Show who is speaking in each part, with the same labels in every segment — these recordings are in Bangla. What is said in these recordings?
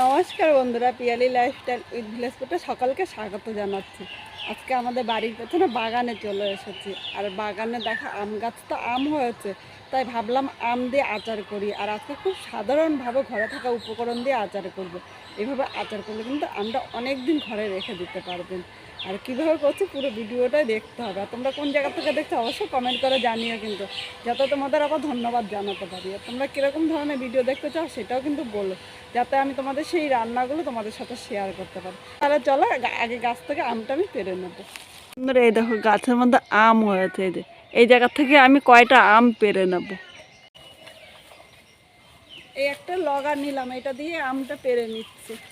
Speaker 1: নমস্কার বন্ধুরা, পিয়ালি লাইফস্টাইল উইথ ভিলেজ সকালকে সকলকে স্বাগত জানাচ্ছি। আজকে আমাদের বাড়ির পেছনে বাগানে চলে এসেছি। আর বাগানে দেখা আম গাছ তো আম হয়েছে, তাই ভাবলাম আম দিয়ে আচার করি। আর আজকে খুব সাধারণভাবে ঘরে থাকা উপকরণ দিয়ে আচার করব। এভাবে আচার করলে কিন্তু আমটা অনেক দিন ঘরে রেখে দিতে পারবেন। আর কীভাবে করছি পুরো ভিডিওটাই দেখতে হবে। আর তোমরা কোন জায়গা থেকে দেখছ অবশ্যই কমেন্ট করে জানিও কিন্তু, যাতে তোমাদের আবার ধন্যবাদ জানাতে পারি। আর তোমরা কীরকম ধরনের ভিডিও দেখতে চাও সেটাও কিন্তু বলো, যাতে আমি তোমাদের সেই রান্নাগুলো তোমাদের সাথে শেয়ার করতে পারি। তাহলে চলো আগে- গাছ থেকে আমটা আমি পেরে নেব। এই দেখো গাছের মধ্যে আম হয়েছে, এই যে, এই জায়গা থেকে আমি কয়টা আম পেরে নেব। এই একটা লগা নিলাম, এটা দিয়ে আমটা পেরে নিচ্ছে।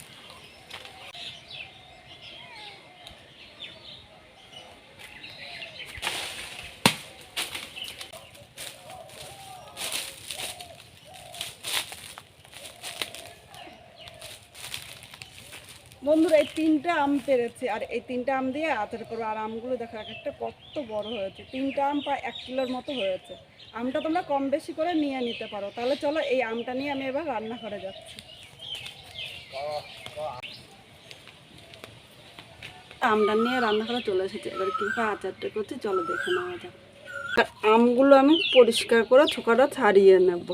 Speaker 1: বন্ধুরা, এই তিনটা আম পেরেছে। আর এই তিনটা আম দিয়ে আচার করব আর আমগুলো দেখো, এক একটা কত বড় হয়েছে। তিনটা আম প্রায় এক কিলোর মতো হয়েছে। আমটা তোমরা কম বেশি করে নিয়ে নিতে পারো। তাহলে চলো, এই আমটা নিয়ে আমি এবার রান্না করে যাচ্ছি। আমটা নিয়ে রান্না করে চলে এসেছে। এবার কীভাবে আচারটা করছি, চলো দেখে নেওয়া যাক। আমগুলো আমি পরিষ্কার করে ছোকাটা ছাড়িয়ে নেব।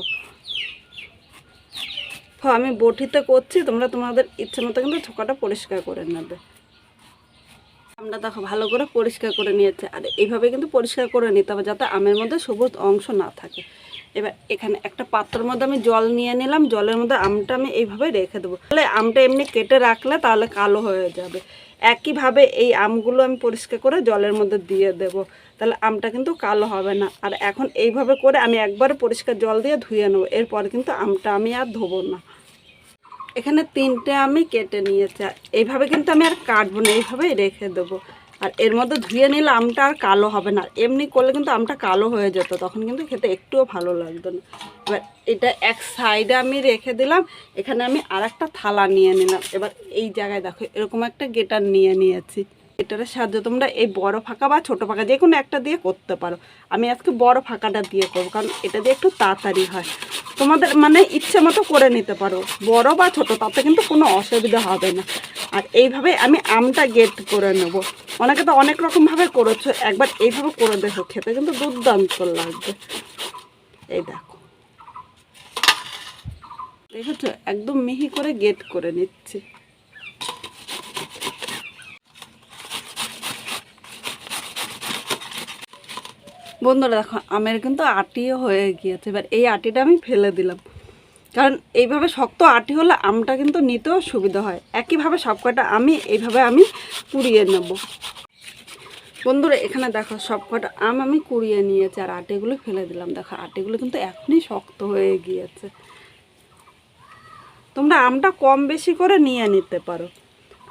Speaker 1: হ্যাঁ আমি বটিতে করছি, তোমরা তোমাদের ইচ্ছে মতো কিন্তু ছোকাটা পরিষ্কার করে নেবে। আমরা দেখো, ভালো করে পরিষ্কার করে নিয়েছে। আর এইভাবে কিন্তু পরিষ্কার করে নিতে হবে যাতে আমের মধ্যে সবুজ অংশ না থাকে। এবার এখানে একটা পাত্রের মধ্যে আমি জল নিয়ে নিলাম, জলের মধ্যে আমটা আমি এইভাবে রেখে দেবো। তাহলে আমটা এমনি কেটে রাখলে তাহলে কালো হয়ে যাবে। একইভাবে এই আমগুলো আমি পরিষ্কার করে জলের মধ্যে দিয়ে দেব। তাহলে আমটা কিন্তু কালো হবে না। আর এখন এইভাবে করে আমি একবার পরিষ্কার জল দিয়ে ধুয়ে নেব। এরপর কিন্তু আমটা আমি আর ধোবো না। এখানে তিনটে আমি কেটে নিয়েছি। আর এইভাবে কিন্তু আমি আর কাটবো না, এইভাবেই রেখে দেবো। আর এর মধ্যে ধুয়ে নিলে আমটা আর কালো হবে না। এমনি করলে কিন্তু আমটা কালো হয়ে যেত, তখন কিন্তু খেতে একটুও ভালো লাগতো না। এবার এটা এক সাইডে আমি রেখে দিলাম, এখানে আমি আর একটা থালা নিয়ে নিলাম। এবার এই জায়গায় দেখো, এরকম একটা গেটার নিয়ে নিয়েছি। গেটারের সাহায্যে তোমরা এই বড় ফাঁকা বা ছোট ফাঁকা যে কোনো একটা দিয়ে করতে পারো। আমি আজকে বড় ফাঁকাটা দিয়ে করব, কারণ এটা দিয়ে একটু তাড়াতাড়ি হয়। তোমাদের মানে ইচ্ছে মতো করে নিতে পারো। বড় বা ছোট, তাতে কিন্তু কোনো অসুবিধা হবে না। আর এইভাবে আমি আমটা গেট করে নেব। অনেকে তো অনেক রকমভাবে করেছ, একবার এইভাবে করে দেখো, খেতে কিন্তু দুর্দান্ত লাগবে। এই দেখো। দেখেছ? একদম মিহি করে গেট করে নিচ্ছি। বন্ধুরা দেখো, আমের কিন্তু আটিও হয়ে গিয়েছে। এবার এই আটিটা আমি ফেলে দিলাম। কারণ এইভাবে শক্ত আটি হলে আমটা কিন্তু নিতেও সুবিধা হয়। একইভাবে সব কটা আমি এইভাবে আমি কুড়িয়ে নেব। বন্ধুরা, এখানে দেখো সব কটা আম আমি কুড়িয়ে নিয়েছি আর আটিগুলো ফেলে দিলাম। দেখো, আটিগুলো কিন্তু এখনই শক্ত হয়ে গিয়েছে। তোমরা আমটা কম বেশি করে নিয়ে নিতে পারো।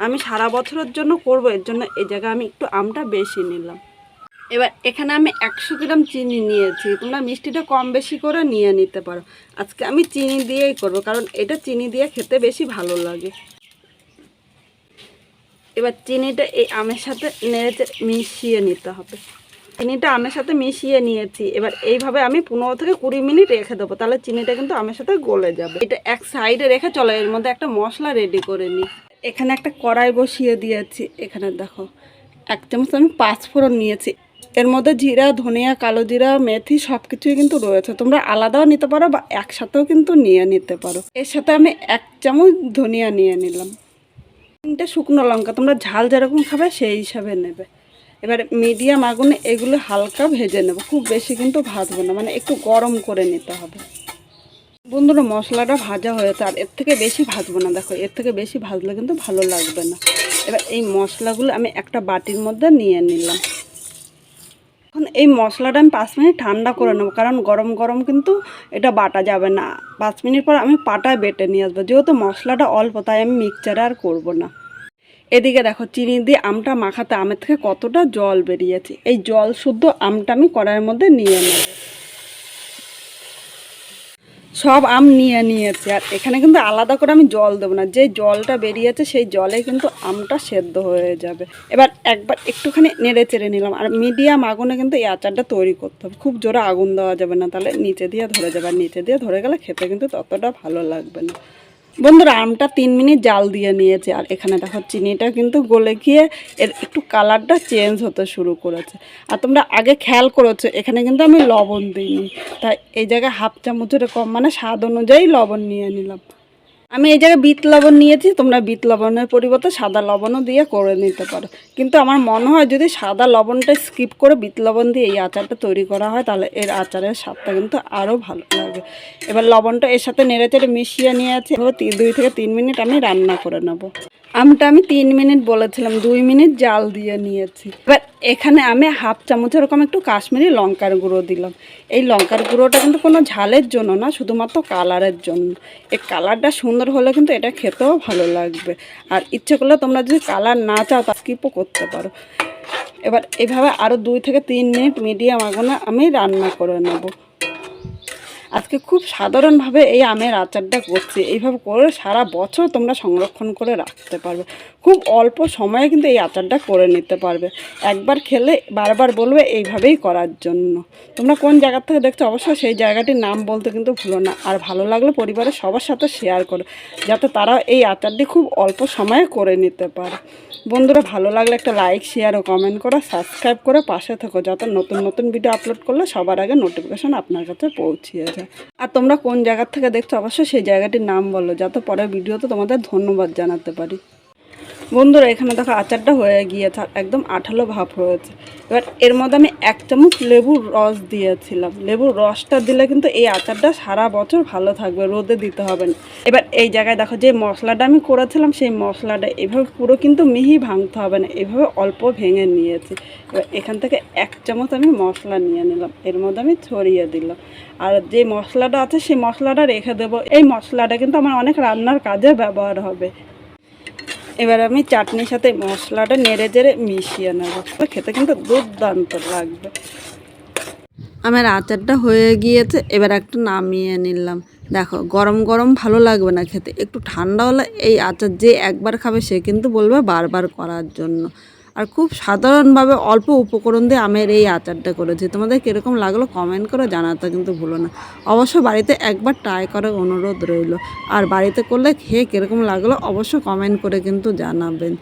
Speaker 1: আমি সারা বছরের জন্য করব, এর জন্য এই জায়গায় আমি একটু আমটা বেশি নিলাম। এবার এখানে আমি একশো গ্রাম চিনি নিয়েছি। তোমরা মিষ্টিটা কম বেশি করে নিয়ে নিতে পারো। আজকে আমি চিনি দিয়েই করব, কারণ এটা চিনি দিয়ে খেতে বেশি ভালো লাগে। এবার চিনিটা এই আমের সাথে নেড়ে মিশিয়ে নিতে হবে। চিনিটা আমের সাথে মিশিয়ে নিয়েছি। এবার এইভাবে আমি পনেরো থেকে কুড়ি মিনিট রেখে দেবো, তাহলে চিনিটা কিন্তু আমের সাথে গলে যাবে। এটা এক সাইডে রেখে চলো, এর মধ্যে একটা মশলা রেডি করে নিই এখানে একটা কড়াই বসিয়ে দিয়েছি। এখানে দেখো, এক চামচ আমি পাঁচফোড়ন নিয়েছি। এর মধ্যে জিরা, ধনিয়া, কালো জিরা, মেথি সব কিছুই কিন্তু রয়েছে। তোমরা আলাদাও নিতে পারো বা একসাথেও কিন্তু নিয়ে নিতে পারো। এর সাথে আমি এক চামচ ধনিয়া নিয়ে নিলাম। তিনটে শুকনো লঙ্কা, তোমরা ঝাল যেরকম খাবে সেই হিসাবে নেবে। এবার মিডিয়াম আগুনে এগুলো হালকা ভেজে নেব। খুব বেশি কিন্তু ভাজবো না মানে একটু গরম করে নিতে হবে। বন্ধুরা, মশলাটা ভাজা হয়েছে, আর এর থেকে বেশি ভাজবো না। দেখো, এর থেকে বেশি ভাজলে কিন্তু ভালো লাগবে না। এবার এই মশলাগুলো আমি একটা বাটির মধ্যে নিয়ে নিলাম। এখন এই মশলাটা আমি পাঁচ মিনিট ঠান্ডা করে নেব। কারণ গরম গরম কিন্তু এটা বাটা যাবে না। পাঁচ মিনিট পর আমি পাটায় বেটে নিয়ে আসব। যেহেতু মশলাটা অল্প, তাই আমি মিক্সচারে আর করব না। এদিকে দেখো, চিনি দিয়ে আমটা মাখাতে, আমের থেকে কতটা জল বেরিয়েছে। এই জল শুদ্ধ আমটা আমি কড়াইয়ের মধ্যে নিয়ে নেব। সব আম নিয়ে নিয়েছে। আর এখানে কিন্তু আলাদা করে আমি জল দেবো না। যে জলটা বেরিয়েছে, সেই জলে কিন্তু আমটা সেদ্ধ হয়ে যাবে। এবার একবার একটুখানি নেড়ে চেড়ে নিলাম। আর মিডিয়াম আগুনে কিন্তু এই আচারটা তৈরি করতে হবে। খুব জোরে আগুন দেওয়া যাবে না, তাহলে নিচে দিয়ে ধরে যাবে। আর নিচে দিয়ে ধরে গেলে খেতে কিন্তু ততটা ভালো লাগবে না। বন্ধুরা, আমটা তিন মিনিট জাল দিয়ে নিয়েছে। আর এখানে দেখো, চিনিটা কিন্তু গলে গিয়ে এর একটু কালারটা চেঞ্জ হতে শুরু করেছে। আর তোমরা আগে খেয়াল করেছ, এখানে কিন্তু আমি লবণ দিইনি। তাই এই জায়গায় হাফ চামচের কম মানে স্বাদ অনুযায়ী লবণ নিয়ে নিলাম। আমি এই জায়গায় বিট লবণ নিয়েছি, তোমরা বিট লবণের পরিবর্তে সাদা লবণও দিয়ে করে নিতে পারো। কিন্তু আমার মনে হয় যদি সাদা লবণটা স্কিপ করে বিট লবণ দিয়ে এই আচারটা তৈরি করা হয়, তাহলে এর আচারের স্বাদটা কিন্তু আরও ভালো লাগে এবার লবণটা এর সাথে নেড়ে চেড়ে মিশিয়ে এবার তি- দুই থেকে তিন মিনিট আমি রান্না করে নেব। আমটা আমি তিন মিনিট বলেছিলাম, দুই মিনিট জাল দিয়ে নিয়েছি। এবার এখানে আমি হাফ চামচ এরকম একটু কাশ্মীরি লঙ্কার গুঁড়ো দিলাম। এই লঙ্কার গুঁড়োটা কিন্তু কোনো ঝালের জন্য না, শুধুমাত্র কালারের জন্য। এই কালারটা সুন্দর হলে কিন্তু এটা খেতেও ভালো লাগবে। আর ইচ্ছে করলে তোমরা যদি কালার না চাও, তা স্কিপও করতে পারো। এবার এভাবে আরও দুই থেকে তিন মিনিট মিডিয়াম আগুনে আমি রান্না করে নেব। আজকে খুব সাধারণভাবে এই আমের আচারটা করছি। এইভাবে করে সারা বছর তোমরা সংরক্ষণ করে রাখতে পারবে। খুব অল্প সময়ে কিন্তু এই আচারটা করে নিতে পারবে। একবার খেলে বারবার বলবে এইভাবেই করার জন্য। তোমরা কোন জায়গা থেকে দেখছ অবশ্যই সেই জায়গাটির নাম বলতে কিন্তু ভুলো না। আর ভালো লাগলে পরিবারের সবার সাথে শেয়ার করো। যাতে তারা এই আচারটি খুব অল্প সময়ে করে নিতে পারে। বন্ধুরা, ভালো লাগলে একটা লাইক শেয়ার ও কমেন্ট করো সাবস্ক্রাইব করে, পাশে থাকো। যাতে নতুন নতুন ভিডিও আপলোড করলে সবার আগে নোটিফিকেশান আপনার কাছে পৌঁছিয়ে যায় আর তোমরা কোন জায়গার থেকে দেখছ অবশ্যই সেই জায়গাটির নাম বলো, যাতে পরের ভিডিওতে তোমাদের ধন্যবাদ জানাতে পারি। বন্ধুরা, এখানে দেখো আচারটা হয়ে গিয়েছে, একদম আঠালো ভাব হয়েছে। এবার এর মধ্যে আমি এক চামচ লেবুর রস দিয়েছিলাম। লেবুর রসটা দিলে কিন্তু এই আচারটা সারা বছর ভালো থাকবে, রোদে দিতে হবে না। এবার এই জায়গায় দেখো, যে মশলাটা আমি করেছিলাম, সেই মশলাটা এভাবে পুরো কিন্তু মিহি ভাঙতে হবে না, এভাবে অল্প ভেঙে নিয়েছি। এবার এখান থেকে এক চামচ আমি মশলা নিয়ে নিলাম, এর মধ্যে আমি ছড়িয়ে দিলাম। আর যে মশলাটা আছে, সেই মশলাটা রেখে দেবো। এই মশলাটা কিন্তু আমার অনেক রান্নার কাজে ব্যবহার হবে। এবার আমি চাটনির সাথে মশলাটা নেড়ে জেড়ে মিশিয়ে নেব। খেতে কিন্তু দুর্দান্ত লাগবে। আমার আচারটা হয়ে গিয়েছে, এবার একটু নামিয়ে নিলাম। দেখো, গরম গরম ভালো লাগবে না খেতে। একটু ঠান্ডা হলে এই আচার যে একবার খাবে সে কিন্তু বলবে বারবার করার জন্য। আর খুব সাধারণভাবে অল্প উপকরণ দিয়ে আমের এই আচারটা করেছি। তোমাদের কীরকম লাগল কমেন্ট করে জানাতে কিন্তু ভুলো না। অবশ্য বাড়িতে একবার ট্রাই করার অনুরোধ রইল। আর বাড়িতে করলে খেয়ে কীরকম লাগল অবশ্য কমেন্ট করে কিন্তু জানাবেন।